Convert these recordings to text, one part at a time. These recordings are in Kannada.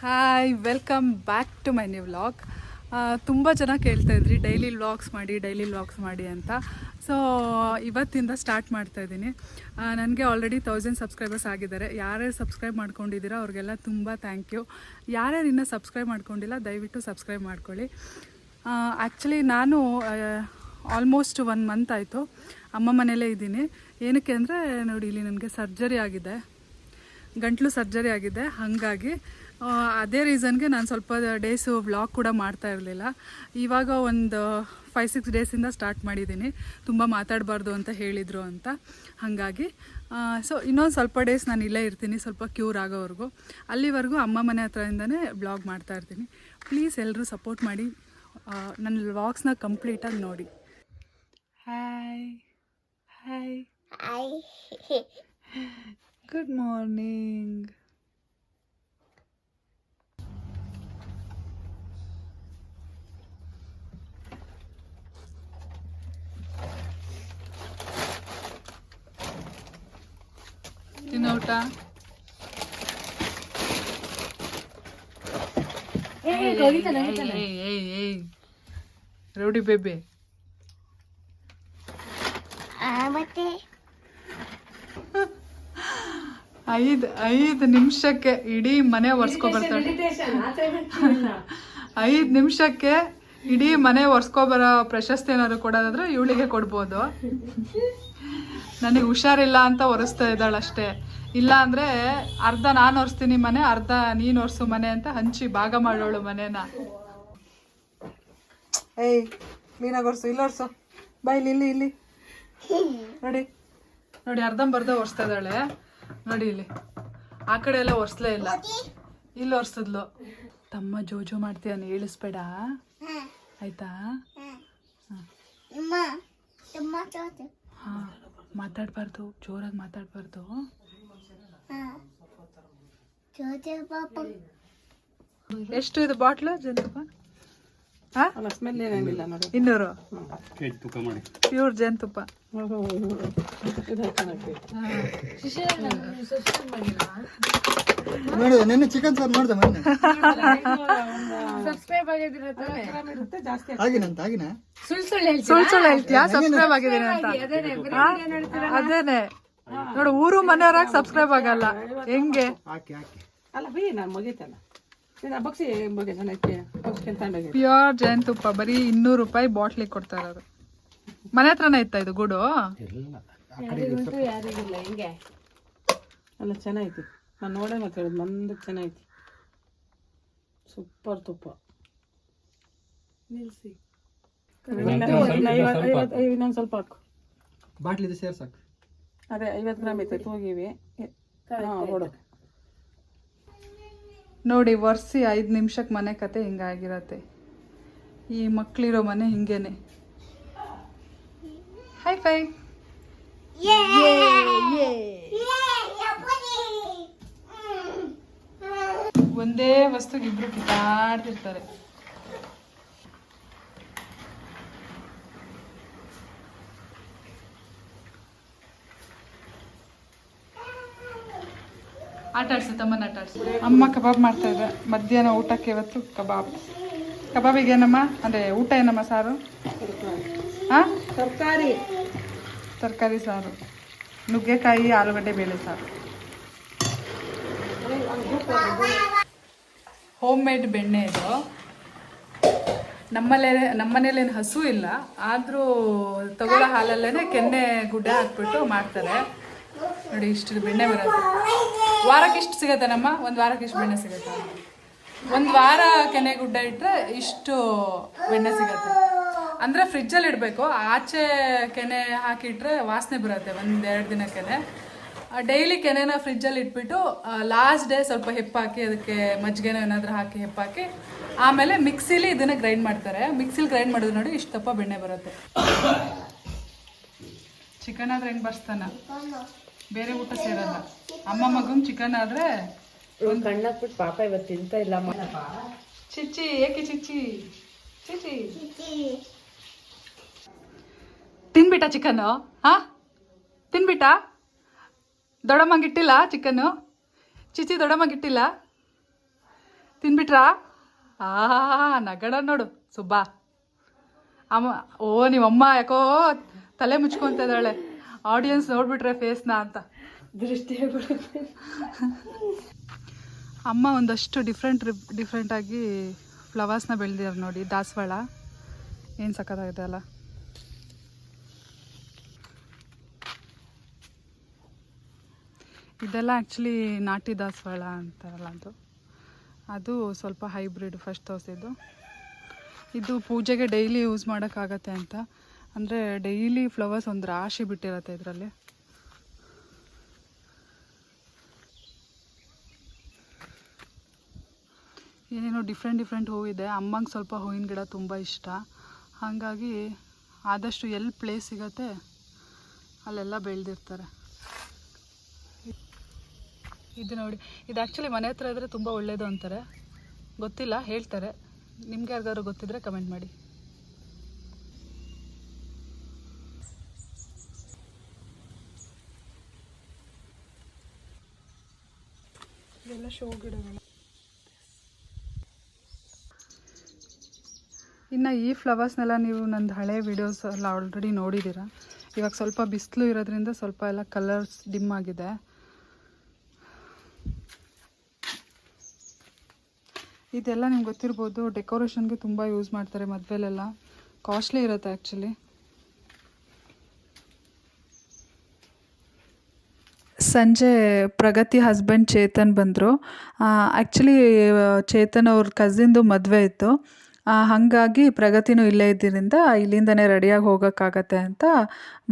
Hi welcome back to my new vlog ತುಂಬ ಜನ ಕೇಳ್ತಾ ಇದ್ರಿ ಡೈಲಿ ವ್ಲಾಗ್ಸ್ ಮಾಡಿ ಡೈಲಿ ವ್ಲಾಗ್ಸ್ ಮಾಡಿ ಅಂತ. ಸೊ ಇವತ್ತಿಂದ ಸ್ಟಾರ್ಟ್ ಮಾಡ್ತಾ ಇದ್ದೀನಿ. ನನಗೆ ಆಲ್ರೆಡಿ ತೌಸಂಡ್ ಸಬ್ಸ್ಕ್ರೈಬರ್ಸ್ ಆಗಿದ್ದಾರೆ. ಯಾರ್ಯಾರು ಸಬ್ಸ್ಕ್ರೈಬ್ ಮಾಡ್ಕೊಂಡಿದ್ದೀರಾ ಅವ್ರಿಗೆಲ್ಲ ತುಂಬ ಥ್ಯಾಂಕ್ ಯು ಯಾರ್ಯಾರು ಇನ್ನೂ ಸಬ್ಸ್ಕ್ರೈಬ್ ಮಾಡ್ಕೊಂಡಿಲ್ಲ, ದಯವಿಟ್ಟು ಸಬ್ಸ್ಕ್ರೈಬ್ ಮಾಡ್ಕೊಳ್ಳಿ. ಆ್ಯಕ್ಚುಲಿ ನಾನು ಆಲ್ಮೋಸ್ಟ್ ಒನ್ ಮಂತ್ ಆಯಿತು. ಅಮ್ಮ ಮನೇಲೇ ಇದ್ದೀನಿ. ಏನಕ್ಕೆ ಅಂದರೆ, ನೋಡಿ, ಇಲ್ಲಿ ನನಗೆ ಸರ್ಜರಿ ಆಗಿದೆ. ಗಂಟ್ಲು ಸರ್ಜರಿ ಆಗಿದೆ. ಹಾಗಾಗಿ ಅದೇ ರೀಸನ್ಗೆ ನಾನು ಸ್ವಲ್ಪ ಡೇಸು ವ್ಲಾಗ್ ಕೂಡ ಮಾಡ್ತಾ ಇರಲಿಲ್ಲ. ಇವಾಗ ಒಂದು ಫೈವ್ ಸಿಕ್ಸ್ ಡೇಸಿಂದ ಸ್ಟಾರ್ಟ್ ಮಾಡಿದ್ದೀನಿ ತುಂಬ ಮಾತಾಡಬಾರ್ದು ಅಂತ ಹೇಳಿದರು ಅಂತ. ಹಾಗಾಗಿ ಸೊ ಇನ್ನೊಂದು ಸ್ವಲ್ಪ ಡೇಸ್ ನಾನು ಇಲ್ಲೇ ಇರ್ತೀನಿ ಸ್ವಲ್ಪ ಕ್ಯೂರ್ ಆಗೋವರೆಗೂ. ಅಲ್ಲಿವರೆಗೂ ಅಮ್ಮ ಮನೆ ಹತ್ರದಿಂದನೇ ಬ್ಲಾಗ್ ಮಾಡ್ತಾ ಇರ್ತೀನಿ. ಪ್ಲೀಸ್ ಎಲ್ಲರೂ ಸಪೋರ್ಟ್ ಮಾಡಿ ನನ್ನ ವ್ಲಾಗ್ಸ್ನ ಕಂಪ್ಲೀಟಾಗಿ ನೋಡಿ. ಹಾಯ್ ಹಾಯ್ ಗುಡ್ ಮಾರ್ನಿಂಗ್ ಊಟ? ಏಯ್, ಏಯ್, ಏಯ್. Rowdy baby. ಐದು ಐದು ನಿಮಿಷಕ್ಕೆ ಇಡೀ ಮನೆ ಒರೆಸ್ಕೊ ಬರ್ತಾಳೆ ಐದು ನಿಮಿಷಕ್ಕೆ ಇಡೀ ಮನೆ ಒರೆಸ್ಕೊಬರೋ ಪ್ರಶಸ್ತಿ ಏನಾದ್ರು ಕೊಡೋದಾದ್ರೆ ಇವಳಿಗೆ ಕೊಡ್ಬೋದು. ನನಗೆ ಹುಷಾರಿಲ್ಲ ಅಂತ ಒರೆಸ್ತಾ ಇದ್ದಾಳೆ ಅಷ್ಟೇ ಇಲ್ಲ ಅಂದ್ರೆ ಅರ್ಧ ನಾನು ಒರೆಸ್ತೀನಿ ಮನೆ ಅರ್ಧ ನೀನು ಒರೆಸು ಮನೆ ಅಂತ ಹಂಚಿ ಭಾಗ ಮಾಡೋಳು ಮನೇನ. ಏಯ್ ಕ್ಲೀನಾಗಿ ಒರೆಸು ಇಲ್ಲ ಒರೆಸು ಬೈಲಿ ಇಲ್ಲಿ ಇಲ್ಲಿ ಇಲ್ಲಿ. ನೋಡಿ. ನೋಡಿ ಅರ್ಧಂಬರ್ಧ ಒರೆಸ್ತಾ ಇದ್ದಾಳೆ. ನೋಡಿ ಇಲ್ಲಿ. ಆ ಕಡೆ ಎಲ್ಲ ಒರೆಸ್ಲೇ ಇಲ್ಲ. ಇಲ್ಲಿ ಒರೆಸಿದ್ಲು ತಮ್ಮ ಜೋಜೋ ಮಾಡ್ತೀಯ ಹೇಳಿಸ್ಬೇಡ ಆಯ್ತಾ? ಹಾ ಮಾತಾಡಬಾರ್ದು ಜೋರಾಗಿ ಮಾತಾಡಬಾರ್ದು. ಎಷ್ಟು ಇದು ಬಾಟ್ಲು ಜೇನುತುಪ್ಪ? ಸ್ಮೆಲ್ ಏನೇನಿಲ್ಲ ನೋಡಿ. ಇನ್ನೂರು. ಕೇಕ್ ತೂಕ ಮಾಡಿ. ಪ್ಯೂರ್ ಜೇನುತುಪ್ಪ. ನೋಡಿದೆ ನಿನ್ನೆ ಚಿಕನ್ ಸಾರು ನೋಡಿದೆ ಮೊನ್ನೆ. ಗ್ರಾಮ್ ಇರುತ್ತೆ ಜಾಸ್ತಿ ಆಗಿನಂತ ಆಗಿನ ಸುಳ್ಳು ಹೇಳ್ತೀಯಾ? ಸಬ್ಸ್ಕ್ರೈಬ್ ಆಗಿದ್ದೀನಿ ಅಂತ? ಅದೇನೆ. ನೋಡು ಊರು ಮನೆಯವ್ರಾಗ ಸಬ್ಸ್ಕ್ರೈಬ್ ಆಗಲ್ಲ. ಹೆಂಗೆ? ಅಲ್ಲ ಬೈ ನಾನು ಮುಗೀತಲ್ಲ. ಬಗ್ಸಿ ಬಗ್ಗೆ ಪ್ಯೂರ್ ಜೇನುತುಪ್ಪ ಬರೀ ಇನ್ನೂರು ರೂಪಾಯಿ ಬಾಟ್ಲಿಗೆ ಕೊಡ್ತಾ ಇರೋದು. ಮನೆ ಹತ್ರನೇ ಇತ್ತ ಇದು ಗೂಡು? ಅಲ್ಲ ಚೆನ್ನಾಗಿ ನಾನು ನೋಡೇ ಮತ್ತೆ ಹೇಳಿದ್ ಮಂದಕ್ಕೆ ಚೆನ್ನಾಗಿ ಸೂಪರ್ ತುಪ್ಪ. ನಿಲ್ಲಿಸಿ ಇನ್ನೊಂದು ಸ್ವಲ್ಪ. ಹಾಕು. ಬಾಟ್ಲಿದು ಸೇರ್ ಸಾಕು ಅದೇ ಐವತ್ತು ಗ್ರಾಮ್ ಐತೆ ತೂಗಿವಿ. ಹಾಂ ನೋಡು ನೋಡಿ ವರ್ಸಿ ಐದು ನಿಮಿಷಕ್ಕೆ ಮನೆ ಕತೆ ಹಿಂಗಾಗಿರತ್ತೆ. ಈ ಮಕ್ಕಳಿರೋ ಮನೆ ಹಿಂಗೇನೆ. ಹೈ ಫೈ ಒಂದೇ ವಸ್ತುಗೆ ಇಬ್ರು ಕಿತ್ತಾಡ್ತಿರ್ತಾರೆ. ಆಟ ಆಡ್ಸು ತಮ್ಮನ ಆಟ ಆಡ್ಸು. ಅಮ್ಮ ಕಬಾಬ್ ಮಾಡ್ತಾ ಇದ್ದೆ ಮಧ್ಯಾಹ್ನ ಊಟಕ್ಕೆ ಇವತ್ತು ಕಬಾಬ್. ಕಬಾಬಿಗೆ ಏನಮ್ಮ? ಅಂದ್ರೆ ಊಟ ಏನಮ್ಮ ಸಾರು? ಹಾಂ ತರಕಾರಿ. ತರಕಾರಿ ಸಾರು. ನುಗ್ಗೆಕಾಯಿ ಆಲೂಗಡ್ಡೆ ಬೇಳೆ ಸಾರು. ಹೋಮ್ ಮೇಡ್ ಬೆಣ್ಣೆ ಇದು. ನಮ್ಮಲ್ಲೇ ನಮ್ಮನೇಲೇನು ಹಸು ಇಲ್ಲ. ಆದರೂ ತಗೊಳ್ಳೋ ಹಾಲಲ್ಲೇ ಕೆನ್ನೆ ಗುಡ್ಡೆ ಹಾಕ್ಬಿಟ್ಟು ಮಾಡ್ತಾರೆ. ನೋಡಿ ಇಷ್ಟು ಬೆಣ್ಣೆ ಬರುತ್ತೆ. ವಾರಕ್ಕೆ ಇಷ್ಟು ಸಿಗತ್ತೆ ನಮ್ಮ ಒಂದು ವಾರಕ್ಕೆ ಇಷ್ಟು ಬೆಣ್ಣೆ ಸಿಗತ್ತೆ? ಒಂದು ವಾರ ಕೆನೆ ಗುಡ್ಡ ಇಟ್ಟರೆ ಇಷ್ಟು ಬೆಣ್ಣೆ ಸಿಗತ್ತೆ. ಅಂದರೆ ಫ್ರಿಜ್ಜಲ್ಲಿ ಇಡಬೇಕು. ಆಚೆ ಕೆನೆ ಹಾಕಿಟ್ರೆ ವಾಸನೆ ಬರುತ್ತೆ, ಒಂದು ಎರಡು ದಿನ ಕೆನೆ. ಡೈಲಿ ಕೆನೆನ ಫ್ರಿಜ್ಜಲ್ಲಿ ಇಟ್ಬಿಟ್ಟು ಲಾಸ್ಟ್ ಡೇ ಸ್ವಲ್ಪ ಹೆಪ್ಪಾಕಿ, ಅದಕ್ಕೆ ಮಜ್ಜಿಗೆನೋ ಏನಾದರೂ ಹಾಕಿ ಹೆಪ್ಪಾಕಿ, ಆಮೇಲೆ ಮಿಕ್ಸಿಲಿ ಇದನ್ನು ಗ್ರೈಂಡ್ ಮಾಡ್ತಾರೆ. ಮಿಕ್ಸಿಲಿ ಗ್ರೈಂಡ್ ಮಾಡಿದ್ರೆ ನೋಡಿ ಇಷ್ಟು ತಪ್ಪ ಬೆಣ್ಣೆ ಬರುತ್ತೆ. ಚಿಕನ್ ಆದ್ರೆ ಹೆಂಗೆ ಬರ್ಸ್ತಾನ ಬೇರೆ ಊಟ ಸೇರಲ್ಲ. ಅಮ್ಮ ಮಗನ್ ಚಿಕನ್ ಆದ್ರೆ ಕಣ್ಣಾಕ್ಬಿಟ್ಟು ಪಾಪ ಇವತ್ತು ತಿಂತ ಇಲ್ಲ ಚಿಚ್ಚಿ ಏಕೆ ಚಿಚ್ಚಿ? ಚಿಚ್ಚಿ. ತಿನ್ಬಿಟ್ಟ ಚಿಕನ್ ಹಾ? ತಿನ್ಬಿಟ್ಟ? ದೊಡ್ಡಮ್ಮಂಗೆ ಇಟ್ಟಿಲ್ಲ ಚಿಕನ್ನು ಚಿಚ್ಚಿ ದೊಡ್ಡಮ್ಮಂಗೆ ಇಟ್ಟಿಲ್ಲ? ತಿನ್ಬಿಟ್ರಾ? ಆ ನಗಡ ನೋಡು ಸುಬ್ಬಾ. ಅಮ್ಮ ಓ ನಿಮ್ಮಮ್ಮ ಯಾಕೋ ತಲೆ ಮುಚ್ಕೊಂತ ಇದ್ದಾಳೆ. ಆಡಿಯನ್ಸ್ ನೋಡ್ಬಿಟ್ರೆ ಫೇಸ್ನ ಅಂತ. ದೃಷ್ಟಿ ಅಮ್ಮ ಒಂದಷ್ಟು ಡಿಫ್ರೆಂಟ್ ಡಿಫ್ರೆಂಟಾಗಿ ಫ್ಲವರ್ಸ್ನ ಬೆಳೆದಿದ್ದಾರೆ ನೋಡಿ ದಾಸವಾಳ. ಏನು ಸಕ್ಕತ್ತಾಗಿದೆ ಅಲ್ಲ. ಇದೆಲ್ಲ ಆ್ಯಕ್ಚುಲಿ ನಾಟಿ ದಾಸವಾಳ ಅಂತಾರಲ್ಲ ಅದು. ಅದು ಸ್ವಲ್ಪ ಹೈಬ್ರಿಡ್ ಫಸ್ಟ್ ತೋರಿಸಿದ್ದು. ಇದು ಪೂಜೆಗೆ ಡೈಲಿ ಯೂಸ್ ಮಾಡೋಕ್ಕಾಗತ್ತೆ ಅಂತ. ಅಂದರೆ ಡೈಲಿ ಫ್ಲವರ್ಸ್ ಒಂದು ರಾಶಿ ಬಿಟ್ಟಿರತ್ತೆ ಇದರಲ್ಲಿ. ಏನೇನೋ ಡಿಫ್ರೆಂಟ್ ಡಿಫ್ರೆಂಟ್ ಹೂವಿದೆ. ಅಮ್ಮಂಗೆ ಸ್ವಲ್ಪ ಹೂವಿನ ಗಿಡ ತುಂಬ ಇಷ್ಟ. ಹಾಗಾಗಿ ಆದಷ್ಟು ಎಲ್ಲಿ ಪ್ಲೇಸ್ ಸಿಗತ್ತೆ ಅಲ್ಲೆಲ್ಲ ಬೆಳೆದಿರ್ತಾರೆ. ಇದು ನೋಡಿ, ಇದು ಆ್ಯಕ್ಚುಲಿ ಮನೆ ಹತ್ರ ಇದ್ದರೆ ತುಂಬ ಒಳ್ಳೆಯದು ಅಂತಾರೆ. ಗೊತ್ತಿಲ್ಲ, ಹೇಳ್ತಾರೆ. ನಿಮ್ಗೆ ಯಾರಿಗಾದ್ರು ಗೊತ್ತಿದ್ರೆ ಕಮೆಂಟ್ ಮಾಡಿ. ಇದೆಲ್ಲ ಶೋ ಗಿಡಗಳು. ಇನ್ನು ಈ ಫ್ಲವರ್ಸ್ನೆಲ್ಲ ನೀವು ನಂದು ಹಳೆ ವಿಡಿಯೋಸ್ ಎಲ್ಲ ಆಲ್ರೆಡಿ ನೋಡಿದ್ದೀರ ಇವಾಗ ಸ್ವಲ್ಪ ಬಿಸಿಲು ಇರೋದ್ರಿಂದ ಸ್ವಲ್ಪ ಎಲ್ಲ ಕಲರ್ಸ್ ಡಿಮ್ ಆಗಿದೆ. ಇದೆಲ್ಲ ನಿಮ್ಗೆ ಗೊತ್ತಿರ್ಬೋದು ಡೆಕೋರೇಷನ್ಗೆ ತುಂಬ ಯೂಸ್ ಮಾಡ್ತಾರೆ ಮದುವೆಲೆಲ್ಲ. ಕಾಸ್ಟ್ಲಿ ಇರುತ್ತೆ ಆ್ಯಕ್ಚುಲಿ ಸಂಜೆ ಪ್ರಗತಿ ಹಸ್ಬೆಂಡ್ ಚೇತನ್ ಬಂದರು. ಆ್ಯಕ್ಚುಲಿ ಚೇತನ್ ಅವ್ರ ಕಸಿನ್ದು ಮದುವೆ ಇತ್ತು. ಹಾಗಾಗಿ ಪ್ರಗತಿನೂ ಇಲ್ಲೇ ಇದ್ದಿದ್ದರಿಂದ ಇಲ್ಲಿಂದನೇ ರೆಡಿಯಾಗಿ ಹೋಗೋಕ್ಕಾಗತ್ತೆ ಅಂತ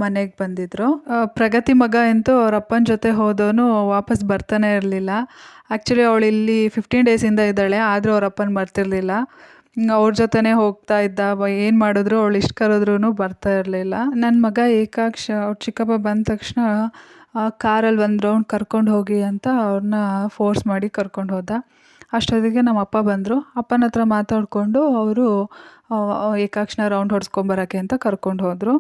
ಮನೆಗೆ ಬಂದಿದ್ದರು ಪ್ರಗತಿ ಮಗ ಅಂತೂ ಅವ್ರ ಅಪ್ಪನ ಜೊತೆ ಹೋದವನು ವಾಪಸ್ ಬರ್ತಾನೆ ಇರಲಿಲ್ಲ. ಆ್ಯಕ್ಚುಲಿ ಅವಳು ಇಲ್ಲಿ ಫಿಫ್ಟೀನ್ ಡೇಸಿಂದ ಇದ್ದಾಳೆ ಆದರೂ ಅವ್ರ ಅಪ್ಪನ ಬರ್ತಿರ್ಲಿಲ್ಲ ಹ್ಮ್, ಅವ್ರ ಜೊತೆ ಹೋಗ್ತಾ ಇದ್ದ ಏನು ಮಾಡಿದ್ರು ಅವಳು ಇಷ್ಟು ಕರೆದ್ರೂ ಬರ್ತಾ ಇರಲಿಲ್ಲ. ನನ್ನ ಮಗ ಏಕಾಕ್ಷ ಅವ್ರ ಚಿಕ್ಕಪ್ಪ ಬಂದ ತಕ್ಷಣ ಕಾರಲ್ಲಿ ಒಂದು ರೌಂಡ್ ಕರ್ಕೊಂಡು ಹೋಗಿ ಅಂತ ಅವ್ರನ್ನ ಫೋರ್ಸ್ ಮಾಡಿ ಕರ್ಕೊಂಡು ಹೋದ. ಅಷ್ಟೊತ್ತಿಗೆ ನಮ್ಮ ಅಪ್ಪ ಬಂದರು. ಅಪ್ಪನ ಹತ್ರ ಮಾತಾಡಿಕೊಂಡು ಅವರು ಏಕಾಕ್ಷಣ ರೌಂಡ್ ಹೊಡ್ಸ್ಕೊಂಬರೋಕ್ಕೆ ಅಂತ ಕರ್ಕೊಂಡು ಹೋದರು.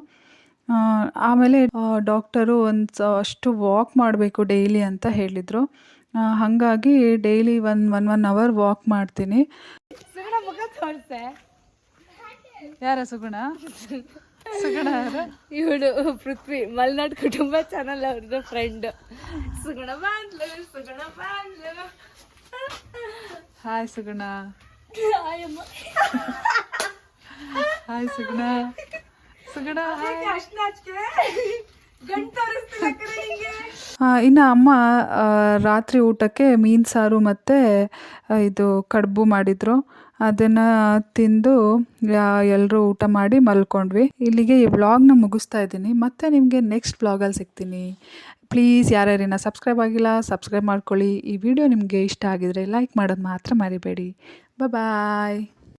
ಆಮೇಲೆ ಡಾಕ್ಟರು ಒಂದು ಅಷ್ಟು ವಾಕ್ ಮಾಡಬೇಕು ಡೈಲಿ ಅಂತ ಹೇಳಿದರು. ಹಾಗಾಗಿ daily one one one hour walk ಮಾಡ್ತೀನಿ. ಯಾರ ಸುಗುಣ? ಸುಗುಣ ಇವಳು ಪೃಥ್ವಿ ಮಲ್ನಾಡ್ ಕುಟುಂಬ ಚಾನಲ್ ಅವ್ರದ್ದು ಫ್ರೆಂಡ್ ಸುಗುಣ ಬಾಂಧ್ಲು ಸುಗುಣ ಬಾಂಧ್ಲು ಹಾಯ್ ಸುಗಣ. ಹಾಯ್ ಸುಗುಣ. ಸುಗುಣ ಇನ್ನು ಅಮ್ಮ ರಾತ್ರಿ ಊಟಕ್ಕೆ ಮೀನು ಸಾರು ಮತ್ತು ಇದು ಕಡುಬು ಮಾಡಿದರು. ಅದನ್ನು ತಿಂದು ಎಲ್ಲರೂ ಊಟ ಮಾಡಿ ಮಲ್ಕೊಂಡ್ವಿ. ಇಲ್ಲಿಗೆ ಈ ವ್ಲಾಗ್ನ ಮುಗಿಸ್ತಾ ಇದ್ದೀನಿ. ಮತ್ತೆ ನಿಮಗೆ ನೆಕ್ಸ್ಟ್ ವ್ಲಾಗಲ್ಲಿ ಸಿಗ್ತೀನಿ. ಪ್ಲೀಸ್ ಯಾರ್ಯಾರಿನ ಸಬ್ಸ್ಕ್ರೈಬ್ ಆಗಿಲ್ಲ, ಸಬ್ಸ್ಕ್ರೈಬ್ ಮಾಡ್ಕೊಳ್ಳಿ. ಈ ವಿಡಿಯೋ ನಿಮಗೆ ಇಷ್ಟ ಆಗಿದರೆ ಲೈಕ್ ಮಾಡೋದು ಮಾತ್ರ ಮರಿಬೇಡಿ. ಬಾಯ್